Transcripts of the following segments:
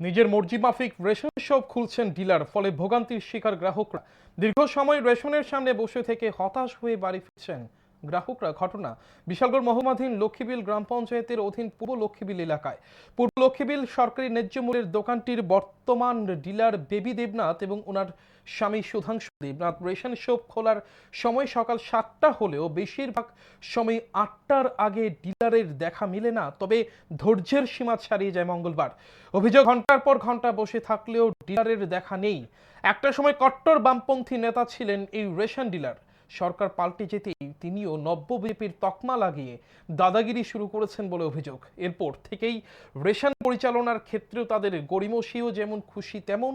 নিজের মর্জি মাফিক রেশন শপ খুলছেন ডিলার, ফলে ভোগান্তির শিকার গ্রাহকরা। দীর্ঘ সময় রেশনের সামনে বসে থেকে হতাশ হয়ে বাড়ি ফিরছেন। গ্রাহকরা ঘটনা। বিশালগড় মহমাধীন লক্ষ্মীবিল গ্রাম পঞ্চায়েতের অধীন পূর্ব লক্ষ্মীবিল এলাকায়। পূর্ব লক্ষ্মীবিল সরকারি ন্যায্য মূল্যের দোকানটির বর্তমান ডিলার বেবি দেবনাথ এবং ওনার স্বামী সুধাংশু দেবনাথ রেশন শপ খোলার সময় সকাল সাতটা হলেও বেশিরভাগ সময় আটটার আগে ডিলারের দেখা মেলে না, তবে ধৈর্যের সীমা ছাড়িয়ে যায় মঙ্গলবার। অভিযোগ, ঘণ্টার পর ঘণ্টা বসে থাকলেও ডিলারের দেখা নেই। একটা সময় কট্টর বামপন্থী নেতা ছিলেন এই রেশন ডিলার। সরকার পাল্টে যেতেই তিনিও নব্য বিজেপির তকমা লাগিয়ে দাদাগিরি শুরু করেছেন বলে অভিযোগ। এরপর থেকেই রেশন পরিচালনার ক্ষেত্রেও তাদের গরিমসিও যেমন খুশি, তেমন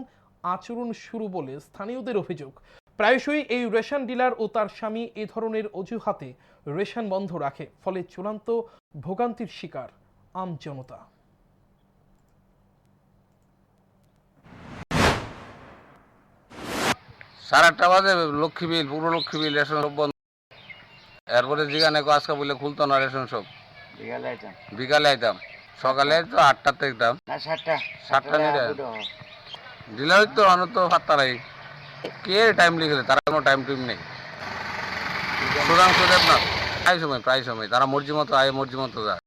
আচরণ শুরু বলে স্থানীয়দের অভিযোগ। প্রায়শই এই রেশন ডিলার ও তার স্বামী এ ধরনের অজুহাতে রেশন বন্ধ রাখে, ফলে চূড়ান্ত ভোগান্তির শিকার আম জনতা। আটটা বাজে, লক্ষ্মী বিল পুরো লক্ষ্মী বিল, রেশন বন্ধ। এরপরে যেখানে আজকে বলে খুলতো না রেশন সব। বিকালে আইতাম। বিকালে আইতাম। সকালে তো আটটা দাম না সাতটা। সাতটা নিয়ে ডিলার তো অনত তো লাগে কে টাইম লিখলে? তারা কোনো টাইম টুইম নেই। সুতরাং সুদেব না। প্রায় সময় প্রায় সময়। তারা মর্জি মতো আয় মর্জি মতো যায়।